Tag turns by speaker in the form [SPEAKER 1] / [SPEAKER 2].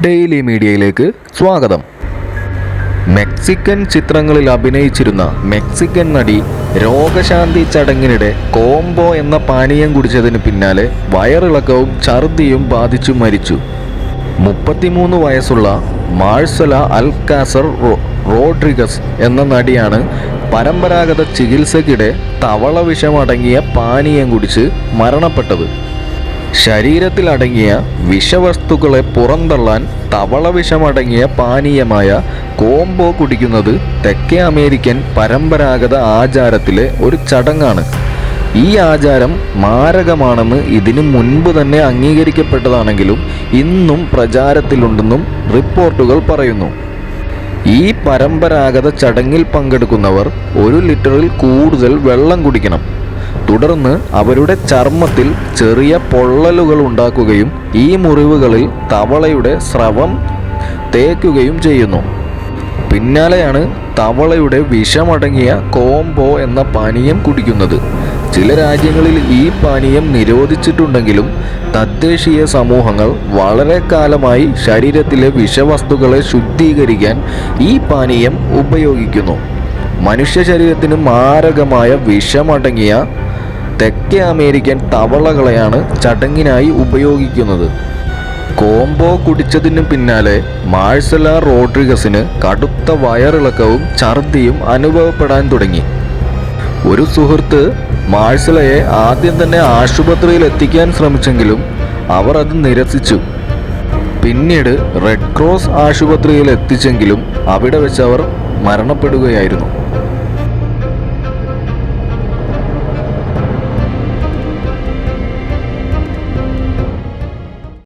[SPEAKER 1] Daily മീഡിയയിലേക്ക് സ്വാഗതം. Mexican ചിത്രങ്ങളിൽ അഭിനയിച്ചിരുന്ന മെക്സിക്കൻ നടി രോഗശാന്തി ചടങ്ങിനിടെ കോംബോ എന്ന പാനീയം കുടിച്ചതിന് പിന്നാലെ വയറിളക്കവും ഛർദിയും ബാധിച്ചു മരിച്ചു. മുപ്പത്തിമൂന്ന് വയസ്സുള്ള മാഴ്സല അൽകാസർ റോഡ്രിഗസ് എന്ന നടിയാണ് പരമ്പരാഗത ചികിത്സയ്ക്കിടെ തവള വിഷമടങ്ങിയ പാനീയം കുടിച്ച് മരണപ്പെട്ടത്. ശരീരത്തിൽ അടങ്ങിയ വിഷവസ്തുക്കളെ പുറന്തള്ളാൻ തവള വിഷമടങ്ങിയ പാനീയമായ കോംബോ കുടിക്കുന്നത് തെക്കേ അമേരിക്കൻ പരമ്പരാഗത ആചാരത്തിലെ ഒരു ചടങ്ങാണ്. ഈ ആചാരം മാരകമാണെന്ന് ഇതിനു മുൻപ് തന്നെ അംഗീകരിക്കപ്പെട്ടതാണെങ്കിലും ഇന്നും പ്രചാരത്തിലുണ്ടെന്നും റിപ്പോർട്ടുകൾ പറയുന്നു. ഈ പരമ്പരാഗത ചടങ്ങിൽ പങ്കെടുക്കുന്നവർ ഒരു ലിറ്ററിൽ കൂടുതൽ വെള്ളം കുടിക്കണം. തുടർന്ന് അവരുടെ ചർമ്മത്തിൽ ചെറിയ പൊള്ളലുകൾ ഉണ്ടാക്കുകയും ഈ മുറിവുകളിൽ തവളയുടെ സ്രവം തേക്കുകയും ചെയ്യുന്നു. പിന്നാലെയാണ് തവളയുടെ വിഷമടങ്ങിയ കോംബോ എന്ന പാനീയം കുടിക്കുന്നത്. ചില രാജ്യങ്ങളിൽ ഈ പാനീയം നിരോധിച്ചിട്ടുണ്ടെങ്കിലും തദ്ദേശീയ സമൂഹങ്ങൾ വളരെ കാലമായി ശരീരത്തിലെ വിഷവസ്തുക്കളെ ശുദ്ധീകരിക്കാൻ ഈ പാനീയം ഉപയോഗിക്കുന്നു. മനുഷ്യ ശരീരത്തിന് മാരകമായ വിഷമടങ്ങിയ തെക്കേ അമേരിക്കൻ തവളകളെയാണ് ചടങ്ങിനായി ഉപയോഗിക്കുന്നത്. കോംബോ കുടിച്ചതിനു പിന്നാലെ മാഴ്സല റോഡ്രിഗസിന് കടുത്ത വയറിളക്കവും ഛർദിയും അനുഭവപ്പെടാൻ തുടങ്ങി. ഒരു സുഹൃത്ത് മാഴ്സലയെ ആദ്യം തന്നെ ആശുപത്രിയിൽ എത്തിക്കാൻ ശ്രമിച്ചെങ്കിലും അവർ അത് നിരസിച്ചു. പിന്നീട് റെഡ് ക്രോസ് ആശുപത്രിയിൽ എത്തിച്ചെങ്കിലും അവിടെ വെച്ച് അവർ മരണപ്പെടുകയായിരുന്നു.